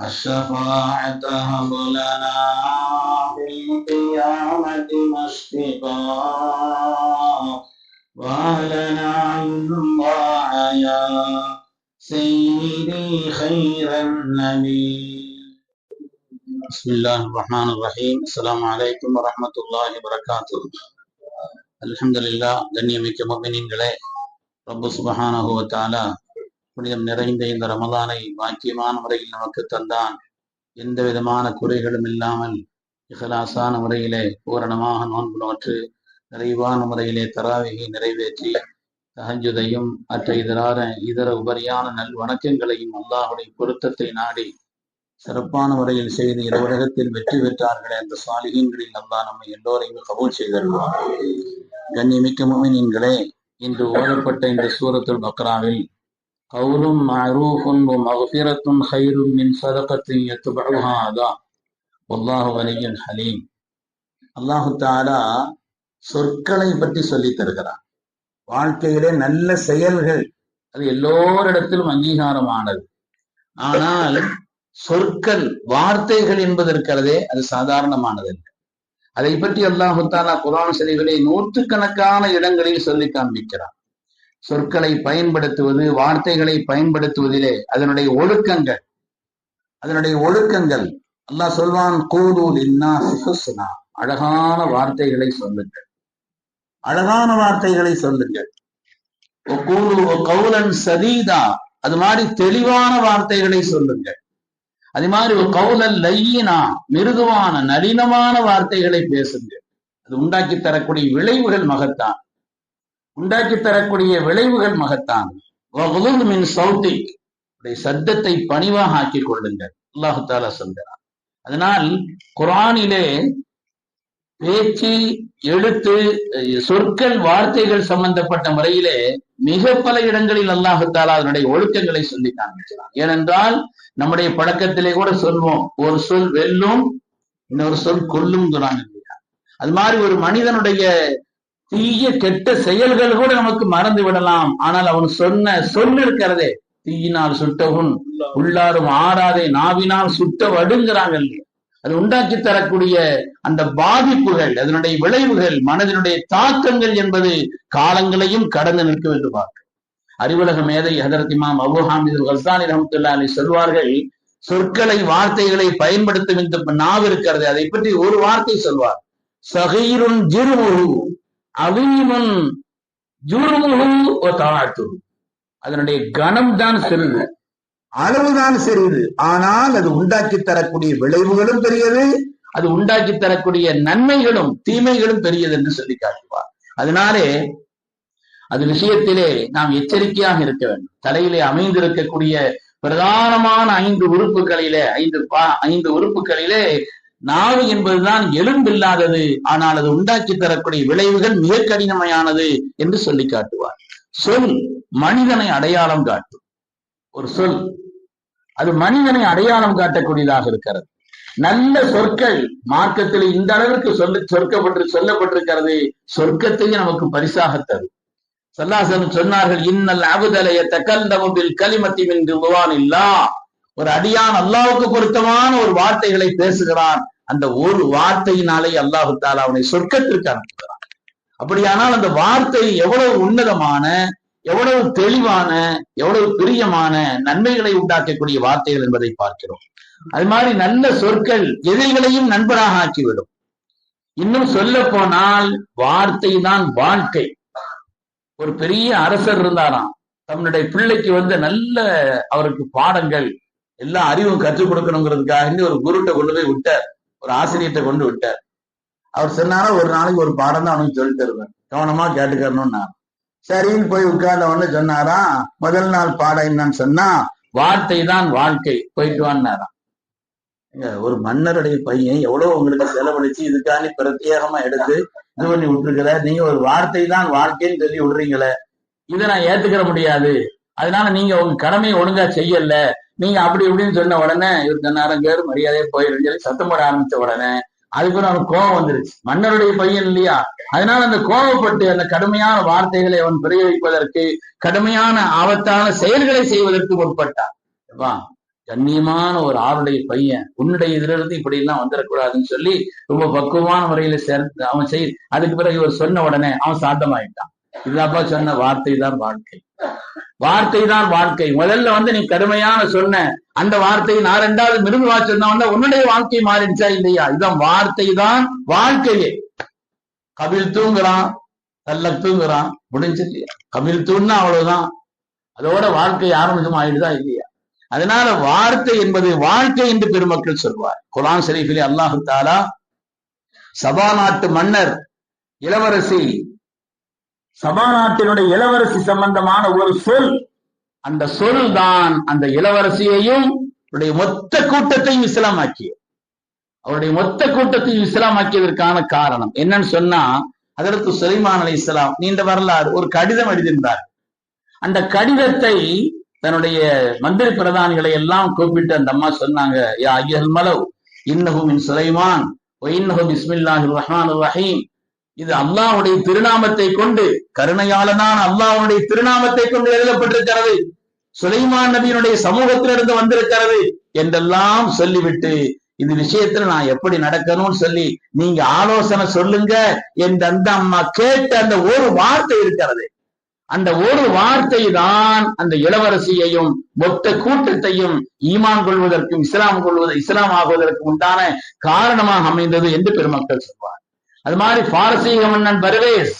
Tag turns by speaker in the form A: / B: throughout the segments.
A: الشفاعة هب لنا في القيامة مشفقا ولنا الله يا سيدي خير النبي بسم الله الرحمن الرحيم السلام عليكم ورحمة الله وبركاته الحمد لله கண்ணியமிக்க முஃமினீன்களே ரப்பு சுபஹானஹு வ தஆலா புனிதம் நிறைந்த இந்த ரமதானை பாக்கியமான முறையில் நமக்கு தந்தான். எந்த விதமான குறைகளும் இல்லாமல் இஹலாசான முறையிலே பூரணமாக நோன்பு நோற்று நிறைவான முறையிலே தராவிகை நிறைவேற்றி தகஞ்சுதையும் மற்ற இதரார இதர உபரியான நல் வணக்கங்களையும் அல்லாஹுடைய பொருத்தத்தை நாடி சிறப்பான முறையில் செய்து உலகத்தில் வெற்றி பெற்றார்களே அந்த சாலிகங்களில் அல்லாஹ் நம்மை எல்லோரையும் கபூல் செய்திருவார் கண்ணிமிக்க முமினீன்களே இன்று ஓதப்பட்ட இந்த சூரத்துல் பக்ராவில் قول معروف ومغفرة خير من صدقة يتبعها யத்பஉஹா والله ولي حليم. ஹலீம் அல்லாஹு தஆலா சொற்களை பற்றி சொல்லித் தருகிறார். வாழ்க்கையிலே நல்ல செயல்கள் அது எல்லோரிடத்திலும் அங்கீகாரமானது. ஆனால் சொற்கள் வார்த்தைகள் என்பது இருக்கிறதே அது சாதாரணமானது அதை பற்றி அல்லாஹு தாலா குரான் சரிகளை நூற்றுக்கணக்கான இடங்களில் சொல்லி காண்பிக்கிறார் சொற்களை பயன்படுத்துவது வார்த்தைகளை பயன்படுத்துவதிலே அதனுடைய ஒழுக்கங்கள். அதனுடைய ஒழுக்கங்கள். அல்லாஹ் சொல்வான் கூலூல் இன்னா சிஹுஸ்னா அழகான வார்த்தைகளை சொல்லுங்கள். அழகான வார்த்தைகளை சொல்லுங்கள். கவுலன் சதீதா. அது மாதிரி தெளிவான வார்த்தைகளை சொல்லுங்கள். அது மாதிரி ஒரு கவுலல் லையினா. மிருதுவான நளினமான வார்த்தைகளை பேசுங்கள். அது உண்டாக்கி தரக்கூடிய விளைவுகள் மகத்தான். உண்டாக்கி தரக்கூடிய விளைவுகள் மகத்தான். மின் சௌத்தி சத்தத்தை பணிவாக ஆக்கிக் கொள்ளுங்கள். அல்லாஹு தாலா சொல்கிறார் அதனால் குரானிலே பேச்சு எழுத்து சொற்கள் வார்த்தைகள் சம்பந்தப்பட்ட முறையிலே மிக பல இடங்களில் அல்லாஹு தாலா அதனுடைய ஒழுக்கங்களை சொல்லி காண்பிக்கிறார் ஏனென்றால் நம்முடைய பழக்கத்திலே கூட சொல்வோம் ஒரு சொல் வெல்லும் இன்னொரு சொல் கொல்லும் அது மாதிரி ஒரு மனிதனுடைய தீய கெட்ட செயல்கள் கூட நமக்கு மறந்து விடலாம். ஆனால் அவன் சொன்ன சொல் இருக்கிறதே. தீயினால் சுட்டவுன் உள்ளாரும் ஆறாதே நாவினால் சுட்ட வடுங்கிறாங்க இல்லையா? அது உண்டாக்கி தரக்கூடிய அந்த பாதிப்புகள் அதனுடைய விளைவுகள் மனதினுடைய தாக்கங்கள் என்பது காலங்களையும் கடந்து நிற்கும் என்று பார்க்க. அறிவுலக மேதை ஹதரத் இமாம் அபு ஹாமிது ஹசானி ரஹமத்துல்லா அலி சொல்வார்கள் சொற்களை வார்த்தைகளை பயன்படுத்தும் இந்த நாவு இருக்கிறது. அதை பற்றி ஒரு வார்த்தை சொல்வார். சகீருன் ஜிருமுகு அவீமன் ஜுருமுகு அதனுடைய கணம் தான் சிறிது அளவுதான் சிறிது ஆனால் அது உண்டாக்கி தரக்கூடிய விளைவுகளும் பெரியது அது உண்டாக்கி தரக்கூடிய நன்மைகளும் தீமைகளும் பெரியது என்று சொல்லி காட்டுவார். அதனாலே அது விஷயத்திலே நாம் எச்சரிக்கையாக இருக்க வேண்டும். தலையிலே அமைந்திருக்கக்கூடிய பிரதானமான ஐந்து உறுப்புகளிலே ஐந்து பா ஐந்து உறுப்புகளிலே நாவு என்பதுதான் எலும்பில்லாதது. ஆனால் அது உண்டாக்கி தரக்கூடிய விளைவுகள் மிக கடினமையானது என்று சொல்லி காட்டுவார். சொல் மனிதனை அடையாளம் காட்டும். ஒரு சொல். அது மனிதனை அடையாளம் காட்டக்கூடியதாக இருக்கிறது. நல்ல சொற்கள் மார்க்கத்தில் இந்த அளவிற்கு சொல்ல சொற்கப்பட்டு சொல்லப்பட்டிருக்கிறது. சொர்க்கத்தையும் நமக்கு பரிசாக தரும். சல்லாசன் சொன்னார்கள் இன்னல் அபுதலைய தக்கல்தமில் களிமத்தி என்று இல்லா ஒரு அடியான் அல்லாவுக்கு பொருத்தமான ஒரு வார்த்தைகளை பேசுகிறான். அந்த ஒரு வார்த்தையினாலே அல்லாஹு தாலா அவனை சொர்க்கத்திற்கு அனுப்புகிறான். அப்படியானால் அந்த வார்த்தை எவ்வளவு உன்னதமான எவ்வளவு தெளிவான எவ்வளவு பிரியமான நன்மைகளை உண்டாக்கக்கூடிய வார்த்தைகள் என்பதை பார்க்கிறோம். அது மாதிரி நல்ல சொற்கள் எதிரிகளையும் நண்பராக ஆக்கிவிடும். இன்னும் சொல்ல போனால் வார்த்தை தான் வாழ்க்கை. ஒரு பெரிய அரசர் இருந்தாராம். தன்னுடைய பிள்ளைக்கு வந்து நல்ல அவருக்கு பாடங்கள் எல்லா அறிவும் கற்றுக் கொடுக்கணுங்கிறதுக்காக ஒரு குருட்ட கொண்டு போய் விட்டார். ஒரு ஆசிரியத்தை கொண்டு விட்டார். அவர் சொன்னாரா ஒரு நாளைக்கு ஒரு பாடம் தான் அவனுக்கு சொல்லி தருவேன். கவனமா கேட்டுக்கணும்னா சரின்னு போய் உட்கார்ந்த உடனே சொன்னாராம் முதல் நாள் பாடம் என்னன்னு சொன்னா வார்த்தை தான் வாழ்க்கை போயிட்டு வான்னாராம். ஒரு மன்னருடைய பையன் எவ்வளவு உங்களுக்கு செலவழிச்சு இதுக்காண்டி பிரத்யேகமா எடுத்து இது பண்ணி விட்டுருக்கிற நீங்க ஒரு வார்த்தை தான் வாழ்க்கைன்னு சொல்லி விடுறீங்களே. இதை நான் ஏத்துக்கிற முடியாது. அதனால நீங்க உங்க கடமையை ஒழுங்கா செய்யல. நீங்க அப்படி இப்படின்னு சொன்ன உடனே இவர் தன்னாரம் கேரு மரியாதையே போயிடும் சொல்லி சத்தம் போட ஆரம்பிச்ச உடனே அதுக்கு அவனுக்கு கோபம் வந்துருச்சு. மன்னருடைய பையன் இல்லையா? அதனால அந்த கோபப்பட்டு அந்த கடுமையான வார்த்தைகளை அவன் பிரயோகிப்பதற்கு கடுமையான ஆபத்தான செயல்களை செய்வதற்கு முற்பட்டான். கண்ணியமான ஒரு ஆளுடைய பையன் உன்னுடைய இதுல இருந்து இப்படி எல்லாம் வந்துடக்கூடாதுன்னு சொல்லி ரொம்ப பக்குவமான முறையில சேர்த்து அவன் செய் அதுக்கு பிறகு இவர் சொன்ன உடனே அவன் சாத்தமாயிட்டான். இதுதாப்பா சொன்ன வார்த்தை தான் வாழ்க்கை. வார்த்தை தான் வாழ்க்கை. முதல்ல வந்து நீ கடுமையான சொன்ன அந்த வார்த்தை நான் ரெண்டாவது மிருதுவா சொன்ன உன்னுடைய வாழ்க்கை மாறிடுச்சா இல்லையா? இதான் வார்த்தை தான் வாழ்க்கையே. கபில் தூங்குறான் தல்ல தூங்குறான் முடிஞ்சு இல்லையா கபில் தூண்ணா அவ்வளவுதான். அதோட வாழ்க்கை ஆரம்பிக்கும் ஆயிடுதா இல்லையா? அதனால வார்த்தை என்பது வாழ்க்கை என்று பெருமக்கள் சொல்வார். குலாம் ஷரீஃபிலே அல்லாஹு தாலா சபா நாட்டு மன்னர் இளவரசி சபா நாட்டினுடைய இளவரசி சம்பந்தமான ஒரு சொல். அந்த சொல் தான் அந்த இளவரசியையும் அவருடைய மொத்த கூட்டத்தையும் இஸ்லாமாக்கிய அவருடைய மொத்த கூட்டத்தையும் இஸ்லாமாக்கியதற்கான காரணம் என்னன்னு சொன்னா அதற்கு சுலைமான் அலி இஸ்லாம் நீண்ட வரலாறு ஒரு கடிதம் எழுதியிருந்தார். அந்த கடிதத்தை தன்னுடைய மந்திரி பிரதானிகளை எல்லாம் கூப்பிட்டு அந்த அம்மா சொன்னாங்க யா ஐயல் மலவ் இன்னஹுமின் சுலைமான் இன்னஹு பிஸ்மில்லாஹி ரஹ்மான் ரஹீம் இது அல்லாஹுடைய திருநாமத்தை கொண்டு கருணையாளனான அல்லாஹுடைய திருநாமத்தை கொண்டு எழுதப்பட்டிருக்கிறது. சுலைமான் நபியினுடைய சமூகத்திலிருந்து வந்திருக்கிறது என்றெல்லாம் சொல்லிவிட்டு இந்த விஷயத்துல நான் எப்படி நடக்கணும்னு சொல்லி நீங்க ஆலோசனை சொல்லுங்க என்று அந்த அம்மா கேட்ட அந்த ஒரு வார்த்தை இருக்கிறது. அந்த ஒரு வார்த்தை தான் அந்த இளவரசியையும் மொத்த கூட்டத்தையும் ஈமான் கொள்வதற்கும் இஸ்லாம் கொள்வது இஸ்லாம் ஆகுவதற்கும் உண்டான காரணமாக அமைந்தது என்று பெருமக்கள் சொல்வார் அது மாதிரி பாரசீக மன்னன் பர்வேஸ்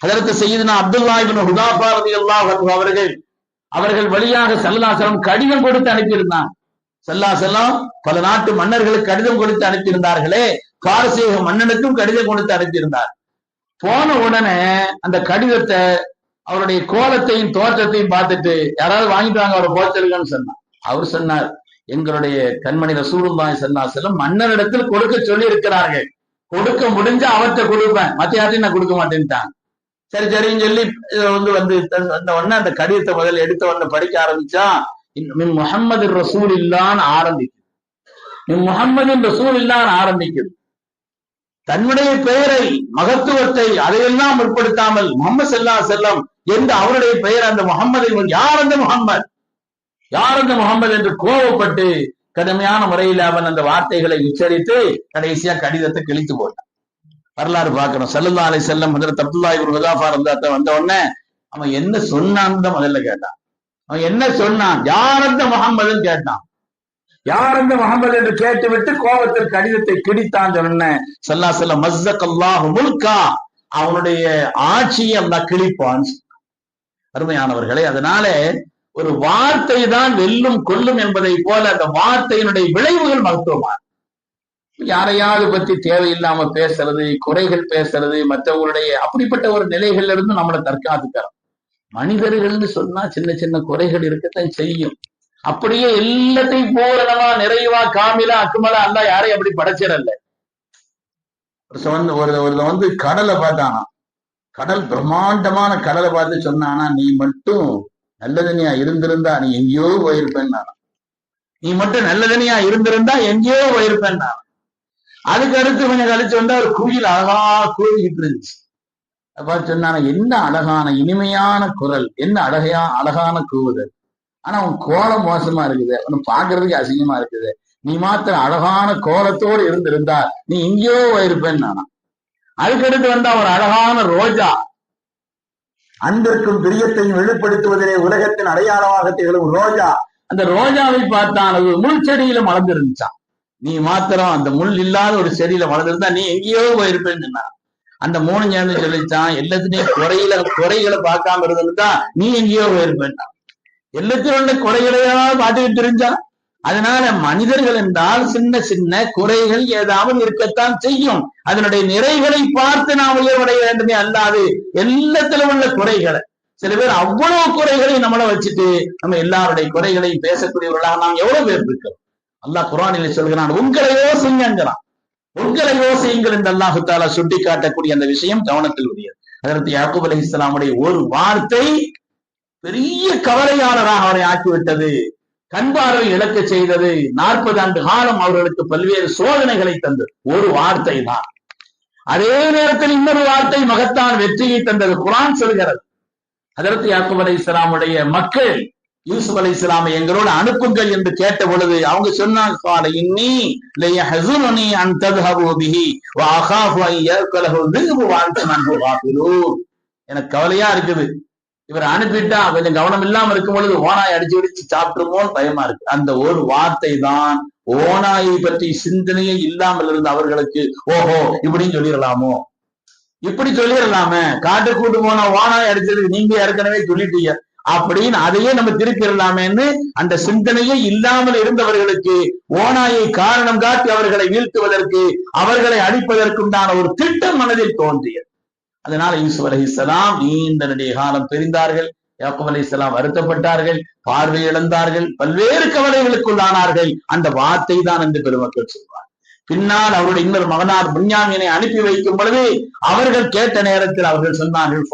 A: அதற்கு செய்தனா அப்துல்லா இபின் ஹுதாஃபா அல்லாஹ் அவர்கள் அவர்கள் வழியாக சல்லாசலம் கடிதம் கொடுத்து அனுப்பியிருந்தான். சல்லாசலம் பல நாட்டு மன்னர்களுக்கு கடிதம் கொடுத்து அனுப்பியிருந்தார்களே பாரசீக மன்னனுக்கும் கடிதம் கொடுத்து அனுப்பியிருந்தார். போன உடனே அந்த கடிதத்தை அவருடைய கோலத்தையும் தோற்றத்தையும் பார்த்துட்டு யாராவது வாங்கிட்டு வாங்க அவரை போச்சிருக்கன்னு சொன்னார் அவர் சொன்னார் எங்களுடைய கண்மணி ரசூலுல்லாஹி செல்லாசலம் மன்னனிடத்தில் மன்னரிடத்தில் கொடுக்க சொல்லி இருக்கிறார்கள் கொடுக்க முடிஞ்சா அவற்றை கொடுப்பேன். மத்திய யார்ட்டையும் நான் கொடுக்க மாட்டேன்ட்டான். சரி சரின்னு சொல்லி வந்து வந்து அந்த உடனே அந்த கடிதத்தை முதல்ல எடுத்த உடனே படிக்க ஆரம்பிச்சா மின் முகமது ரசூல் இல்லான்னு ஆரம்பிக்குது. மின் முகமது ரசூல் இல்லான்னு ஆரம்பிக்குது. தன்னுடைய பெயரை மகத்துவத்தை அதையெல்லாம் முற்படுத்தாமல் முகமது செல்லா செல்லம் என்று அவருடைய பெயர் அந்த முகம்மதை யார் அந்த முகம்மது யார் அந்த முகம்மது என்று கோவப்பட்டு கடுமையான முறையில் அவன் அந்த வார்த்தைகளை உச்சரித்து கடைசியா கடிதத்தை கிழித்து போட்டான். வரலாறு பார்க்கணும். சல்லுல்லா அலை செல்லம் முதல்ல அப்துல்லா இவர் ஹுதாஃபா இருந்தாத்த வந்த உடனே அவன் என்ன சொன்னான்னு தான் முதல்ல கேட்டான். அவன் என்ன சொன்னான்? யார் அந்த முகமதுன்னு கேட்டான். யார் அந்த முகமது என்று கேட்டுவிட்டு கோபத்தில் கடிதத்தை கிடித்தான் சொன்ன சல்லா செல்ல மஸ்தக் அல்லாஹ் முல்கா. அவனுடைய ஆட்சியை அந்த கிழிப்பான் அருமையானவர்களே அதனால ஒரு வார்த்தை தான் வெல்லும் கொல்லும் என்பதை போல அந்த வார்த்தையினுடைய விளைவுகள் மருத்துவமான யாரையாவது பத்தி தேவையில்லாம பேசுறது குறைகள் பேசுறது மற்றவங்களுடைய அப்படிப்பட்ட ஒரு நிலைகள்ல இருந்து நம்மளை தற்காத்துக்கிறோம் மனிதர்கள்னு சொன்னா சின்ன சின்ன குறைகள் இருக்கத்தான் செய்யும். அப்படியே எல்லாத்தையும் பூரணமா நிறைவா காமிலா அக்குமலா அல்ல யாரையும் அப்படி படைச்சிடல. ஒரு ஒரு வந்து கடலை பார்த்தானா கடல் பிரம்மாண்டமான கடலை பார்த்து சொன்னானா நீ மட்டும் நல்லதனியா இருந்திருந்தா நீ எங்கேயோ போயிருப்பேன்னு நானா. நீ மட்டும் நல்லதனியா இருந்திருந்தா எங்கேயோ போயிருப்பேன் அதுக்கு அடுத்து கொஞ்சம் கழிச்சு வந்தா ஒரு குயில் அழகா கூவிக்கிட்டு இருந்துச்சு. அப்ப சொன்னான என்ன அழகான இனிமையான குரல். என்ன அழகையா அழகான கூவுதல். ஆனா அவன் கோலம் மோசமா இருக்குது. அவன் பாக்குறதுக்கு அசிங்கமா இருக்குது. நீ மாத்திரம் அழகான கோலத்தோடு இருந்திருந்தா நீ எங்கேயோ இருப்பேன்னு நானா. அதுக்கடுத்து வந்தா ஒரு அழகான ரோஜா. அன்பிற்கும் பிரியத்தையும் வெளிப்படுத்துவதிலே உலகத்தின் அடையாளமாக திகழும் ரோஜா. அந்த ரோஜாவை பார்த்தான் அது முள் செடியில மலர்ந்துருந்துச்சான் நீ மாத்திரம் அந்த முள் இல்லாத ஒரு செடியில வளர்ந்துருந்தா நீ எங்கேயோ போயிருப்பேன்னு சொன்னா அந்த மூணு சேர்ந்து சொல்லிச்சான் எல்லாத்தையும் குறையில குறைகளை பார்க்காம இருந்திருந்தா நீ எங்கேயோ போயிருப்பேன்னா எல்லாத்தையும் உள்ள குறைகளையா பார்த்துக்கிட்டு இருந்தா அதனால மனிதர்கள் என்றால் சின்ன சின்ன குறைகள் ஏதாவது இருக்கத்தான் செய்யும். அதனுடைய நிறைகளை பார்த்து நாம் உயர்வடைய வேண்டுமே அல்லாது எல்லாத்திலும் உள்ள குறைகளை. சில பேர் அவ்வளவு குறைகளை நம்மள வச்சுட்டு நம்ம எல்லாருடைய குறைகளையும் பேசக்கூடியவர்களாக நாம் எவ்வளவு பேர் இருக்கிறோம்? அல்லாஹ் குரானில் சொல்கிறான் உங்களை யோசிங்கிறான் உங்களை யோசியுங்கள் என்று அல்லாஹு தாலா சுட்டி காட்டக்கூடிய அந்த விஷயம் கவனத்தில் உரியது அதற்கு யாக்கூப் அலி இஸ்லாமுடைய ஒரு வார்த்தை பெரிய கவலையாளராக அவரை ஆக்கிவிட்டது. கண்பார்வை இழக்க செய்தது நாற்பது ஆண்டு காலம் அவர்களுக்கு பல்வேறு சோதனைகளை தந்தது. ஒரு வார்த்தை தான் அதே நேரத்தில் இன்னொரு வார்த்தை மகத்தான் வெற்றியை தந்தது. குரான் சொல்கிறது. அதற்கு யாக்கூப் அலி இஸ்லாமுடைய மக்கள் யூசுப் அலி இஸ்லாமை எங்களோடு அனுப்புங்கள் என்று கேட்ட பொழுது அவங்க சொன்னாங்க எனக்கு கவலையா இருக்குது. இவர் அனுப்பிட்டா கொஞ்சம் கவனம் இல்லாம இருக்கும் பொழுது ஓனாய் அடிச்சு அடிச்சு சாப்பிட்டுருமோன்னு பயமா இருக்கு. அந்த ஒரு வார்த்தை தான் ஓனாயை பற்றி சிந்தனையே இல்லாமல் இருந்த அவர்களுக்கு ஓஹோ இப்படின்னு சொல்லிடலாமோ? இப்படி சொல்லிடலாமே. காட்டு கூட்டு போன ஓனாய் அடிச்சதுக்கு நீங்க ஏற்கனவே சொல்லிட்டீங்க. அப்படின்னு அதையே நம்ம திருப்பிடலாமேன்னு அந்த சிந்தனையே இல்லாமல் இருந்தவர்களுக்கு ஓனாயை காரணம் காட்டி அவர்களை வீழ்த்துவதற்கு அவர்களை அடிப்பதற்குண்டான ஒரு திட்டம் மனதில் தோன்றியது. அதனால யூசுப் அலி இஸ்லாம் நீண்ட நெடிய காலம் பிரிந்தார்கள் யாக்கூப் அலி இஸ்லாம் வருத்தப்பட்டார்கள். பார்வை இழந்தார்கள். பல்வேறு கவலைகளுக்குள்ளானார்கள். அந்த வார்த்தை தான் என்று பெருமக்கள் சொல்வார் பின்னால் அவருடைய இன்னொரு மகனார் புன்யாமியனை அனுப்பி வைக்கும் பொழுது அவர்கள் கேட்ட நேரத்தில் அவர்கள் சொன்னார்கள்